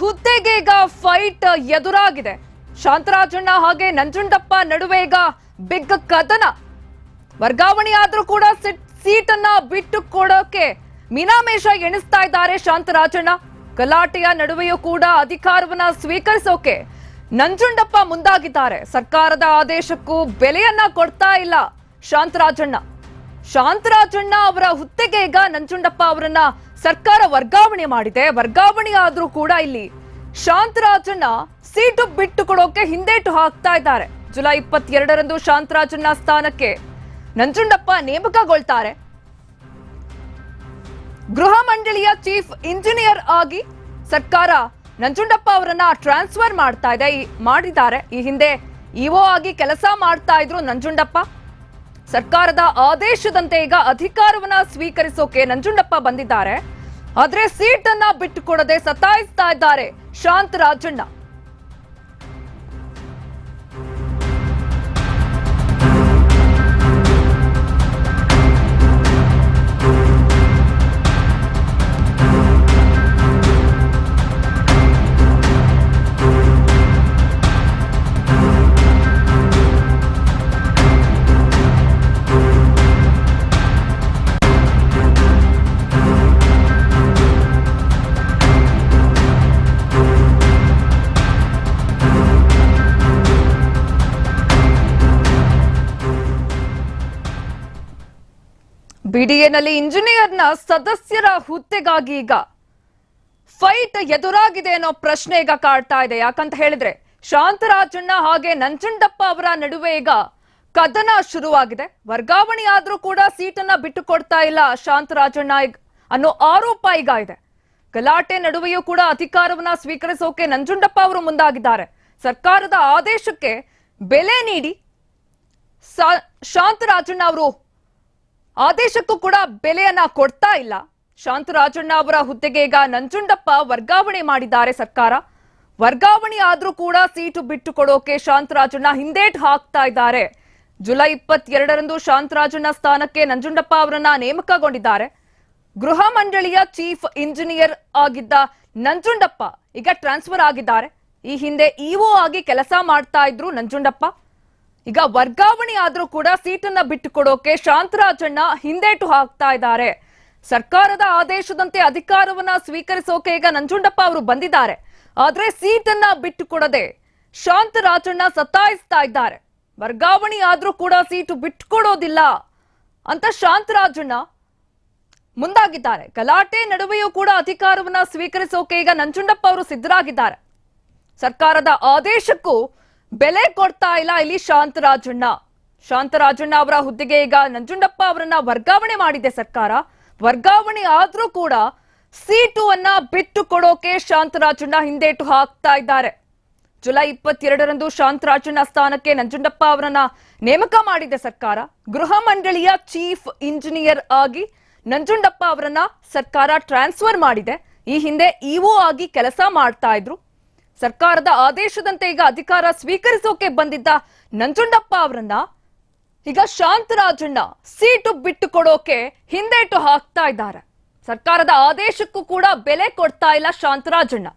ಹುದ್ದೆಗೆ ಈಗ ಫೈಟ್ ಎದುರಾಗಿದೆ. ಶಾಂತರಾಜಣ್ಣ ಹಾಗೆ ನಂಜುಂಡಪ್ಪ ನಡುವೆ ಈಗ ಬಿಗ್ ಕದನ. ವರ್ಗಾವಣೆ ಆದ್ರೂ ಕೂಡ ಸೀಟ್ ಸೀಟನ್ನ ಬಿಟ್ಟು ಕೊಡೋಕೆ ಮೀನಾಮೇಷ ಎಣಿಸ್ತಾ ಇದ್ದಾರೆ ಶಾಂತರಾಜಣ್ಣ ಗಲಾಟೆಯ ನಡುವೆಯೂ ಕೂಡ ಅಧಿಕಾರವನ್ನ ಸ್ವೀಕರಿಸೋಕೆ ನಂಜುಂಡಪ್ಪ ಮುಂದಾಗಿದ್ದಾರೆ. ಸರ್ಕಾರದ ಆದೇಶಕ್ಕೂ ಬೆಲೆಯನ್ನ ಕೊಡ್ತಾ ಇಲ್ಲ ಶಾಂತರಾಜಣ್ಣ ಶಾಂತರಾಜಣ್ಣ ಅವರ ಹುದ್ದೆಗೆ ಈಗ ನಂಜುಂಡಪ್ಪ ಅವರನ್ನ ಸರ್ಕಾರ ವರ್ಗಾವಣೆ ಮಾಡಿದೆ. ವರ್ಗಾವಣೆ ಆದ್ರೂ ಕೂಡ ಇಲ್ಲಿ ಶಾಂತರಾಜಣ್ಣ ಸೀಟು ಬಿಟ್ಟು ಕೊಡೋಕೆ ಹಿಂದೇಟು ಹಾಕ್ತಾ ಇದ್ದಾರೆ. ಜುಲೈ ಇಪ್ಪತ್ತೆರಡರಂದು ಶಾಂತರಾಜಣ್ಣ ಸ್ಥಾನಕ್ಕೆ ನಂಜುಂಡಪ್ಪ ನೇಮಕಗೊಳ್ತಾರೆ. ಗೃಹ ಮಂಡಳಿಯ ಚೀಫ್ ಇಂಜಿನಿಯರ್ ಆಗಿ ಸರ್ಕಾರ ನಂಜುಂಡಪ್ಪ ಅವರನ್ನ ಟ್ರಾನ್ಸ್ಫರ್ ಮಾಡ್ತಾ ಇದೆ. ಮಾಡಿದ್ದಾರೆ. ಈ ಹಿಂದೆ ಇಒ ಆಗಿ ಕೆಲಸ ಮಾಡ್ತಾ ಇದ್ರು ನಂಜುಂಡಪ್ಪ. ಸರ್ಕಾರದ ಆದೇಶದಂತೆ ಈಗ ಅಧಿಕಾರವನ್ನ ಸ್ವೀಕರಿಸೋಕೆ ನಂಜುಂಡಪ್ಪ ಬಂದಿದ್ದಾರೆ. ಆದ್ರೆ ಸೀಟನ್ನ ಬಿಟ್ಟುಕೊಡದೆ ಸತಾಯಿಸ್ತಾ ಇದ್ದಾರೆ. ಶಾಂತರಾಜಣ್ಣ ಬಿಡಿಎನಲ್ಲಿ ಇಂಜಿನಿಯರ್ನ ಸದಸ್ಯರ ಹುದ್ದೆಗಾಗಿ ಈಗ ಫೈಟ್ ಎದುರಾಗಿದೆ ಅನ್ನೋ ಪ್ರಶ್ನೆ ಈಗ ಕಾಡ್ತಾ ಇದೆ. ಯಾಕಂತ ಹೇಳಿದ್ರೆ ಶಾಂತರಾಜಣ್ಣ ಹಾಗೆ ನಂಜುಂಡಪ್ಪ ಅವರ ನಡುವೆ ಈಗ ಕದನ ಶುರುವಾಗಿದೆ. ವರ್ಗಾವಣೆ ಆದ್ರೂ ಕೂಡ ಸೀಟನ್ನ ಬಿಟ್ಟು ಕೊಡ್ತಾ ಇಲ್ಲ ಶಾಂತರಾಜಣ್ಣ ಅನ್ನೋ ಆರೋಪ ಈಗ ಇದೆ. ಗಲಾಟೆ ನಡುವೆಯೂ ಕೂಡ ಅಧಿಕಾರವನ್ನ ಸ್ವೀಕರಿಸೋಕೆ ನಂಜುಂಡಪ್ಪ ಅವರು ಮುಂದಾಗಿದ್ದಾರೆ. ಸರ್ಕಾರದ ಆದೇಶಕ್ಕೆ ಬೆಲೆ ನೀಡಿ ಶಾಂತರಾಜಣ್ಣ ಅವರು ಆದೇಶಕ್ಕೂ ಕೂಡ ಬೆಲೆಯನ್ನ ಕೊಡ್ತಾ ಇಲ್ಲ. ಶಾಂತರಾಜಣ್ಣ ಅವರ ಹುದ್ದೆಗೆ ಈಗ ನಂಜುಂಡಪ್ಪ ವರ್ಗಾವಣೆ ಮಾಡಿದ್ದಾರೆ ಸರ್ಕಾರ. ವರ್ಗಾವಣೆ ಆದ್ರೂ ಕೂಡ ಸೀಟು ಬಿಟ್ಟು ಕೊಡೋಕೆ ಶಾಂತರಾಜಣ್ಣ ಹಿಂದೇಟು ಹಾಕ್ತಾ ಇದ್ದಾರೆ. ಜುಲೈ ಇಪ್ಪತ್ತೆರಡರಂದು ಶಾಂತರಾಜಣ್ಣ ಸ್ಥಾನಕ್ಕೆ ನಂಜುಂಡಪ್ಪ ಅವರನ್ನ ನೇಮಕಗೊಂಡಿದ್ದಾರೆ. ಗೃಹ ಮಂಡಳಿಯ ಚೀಫ್ ಇಂಜಿನಿಯರ್ ಆಗಿದ್ದ ನಂಜುಂಡಪ್ಪ ಈಗ ಟ್ರಾನ್ಸ್ಫರ್ ಆಗಿದ್ದಾರೆ. ಈ ಹಿಂದೆ ಇಒ ಆಗಿ ಕೆಲಸ ಮಾಡ್ತಾ ಇದ್ರು ನಂಜುಂಡಪ್ಪ. ಈಗ ವರ್ಗಾವಣೆ ಆದ್ರೂ ಕೂಡ ಸೀಟನ್ನ ಬಿಟ್ಟುಕೊಡೋಕೆ ಶಾಂತರಾಜಣ್ಣ ಹಿಂದೇಟು ಹಾಕ್ತಾ ಇದ್ದಾರೆ. ಸರ್ಕಾರದ ಆದೇಶದಂತೆ ಅಧಿಕಾರವನ್ನ ಸ್ವೀಕರಿಸೋಕೆ ಈಗ ನಂಜುಂಡಪ್ಪ ಅವರು ಬಂದಿದ್ದಾರೆ. ಆದ್ರೆ ಸೀಟನ್ನ ಬಿಟ್ಟು ಕೊಡದೆ ಶಾಂತರಾಜಣ್ಣ ಸತಾಯಿಸ್ತಾ ಇದ್ದಾರೆ. ವರ್ಗಾವಣೆ ಆದ್ರೂ ಕೂಡ ಸೀಟು ಬಿಟ್ಟುಕೊಡೋದಿಲ್ಲ ಅಂತ ಶಾಂತರಾಜಣ್ಣ ಮುಂದಾಗಿದ್ದಾರೆ. ಗಲಾಟೆ ನಡುವೆಯೂ ಕೂಡ ಅಧಿಕಾರವನ್ನ ಸ್ವೀಕರಿಸೋಕೆ ಈಗ ನಂಜುಂಡಪ್ಪ ಅವರು ಸಿದ್ಧರಾಗಿದ್ದಾರೆ. ಸರ್ಕಾರದ ಆದೇಶಕ್ಕೂ ಬೆಲೆ ಕೊಡ್ತಾ ಇಲ್ಲ. ಇಲ್ಲಿ ಶಾಂತರಾಜಣ್ಣ. ಶಾಂತರಾಜಣ್ಣ ಅವರ ಹುದ್ದೆಗೆ ಈಗ ನಂಜುಂಡಪ್ಪ ಅವರನ್ನ ವರ್ಗಾವಣೆ ಮಾಡಿದೆ ಸರ್ಕಾರ. ವರ್ಗಾವಣೆ ಆದ್ರೂ ಕೂಡ ಸೀಟು ಅನ್ನ ಬಿಟ್ಟು ಕೊಡೋಕೆ ಶಾಂತರಾಜಣ್ಣ ಹಿಂದೇಟು ಹಾಕ್ತಾ ಇದ್ದಾರೆ. ಜುಲೈ ಇಪ್ಪತ್ತೆರಡರಂದು ಶಾಂತರಾಜಣ್ಣ ಸ್ಥಾನಕ್ಕೆ ನಂಜುಂಡಪ್ಪ ಅವರನ್ನ ನೇಮಕ ಮಾಡಿದೆ ಸರ್ಕಾರ. ಗೃಹ ಮಂಡಳಿಯ ಚೀಫ್ ಇಂಜಿನಿಯರ್ ಆಗಿ ನಂಜುಂಡಪ್ಪ ಅವರನ್ನ ಸರ್ಕಾರ ಟ್ರಾನ್ಸ್ಫರ್ ಮಾಡಿದೆ. ಈ ಹಿಂದೆ ಇಒ ಆಗಿ ಕೆಲಸ ಮಾಡ್ತಾ ಇದ್ರು. ಸರ್ಕಾರದ ಆದೇಶದಂತೆ ಈಗ ಅಧಿಕಾರ ಸ್ವೀಕರಿಸೋಕೆ ಬಂದಿದ್ದ ನಂಜುಂಡಪ್ಪ ಅವರನ್ನ ಈಗ ಶಾಂತರಾಜಣ್ಣ ಸೀಟು ಬಿಟ್ಟು ಕೊಡೋಕೆ ಹಿಂದೇಟು ಹಾಕ್ತಾ ಇದ್ದಾರೆ. ಸರ್ಕಾರದ ಆದೇಶಕ್ಕೂ ಕೂಡ ಬೆಲೆ ಕೊಡ್ತಾ ಇಲ್ಲ ಶಾಂತರಾಜಣ್ಣ.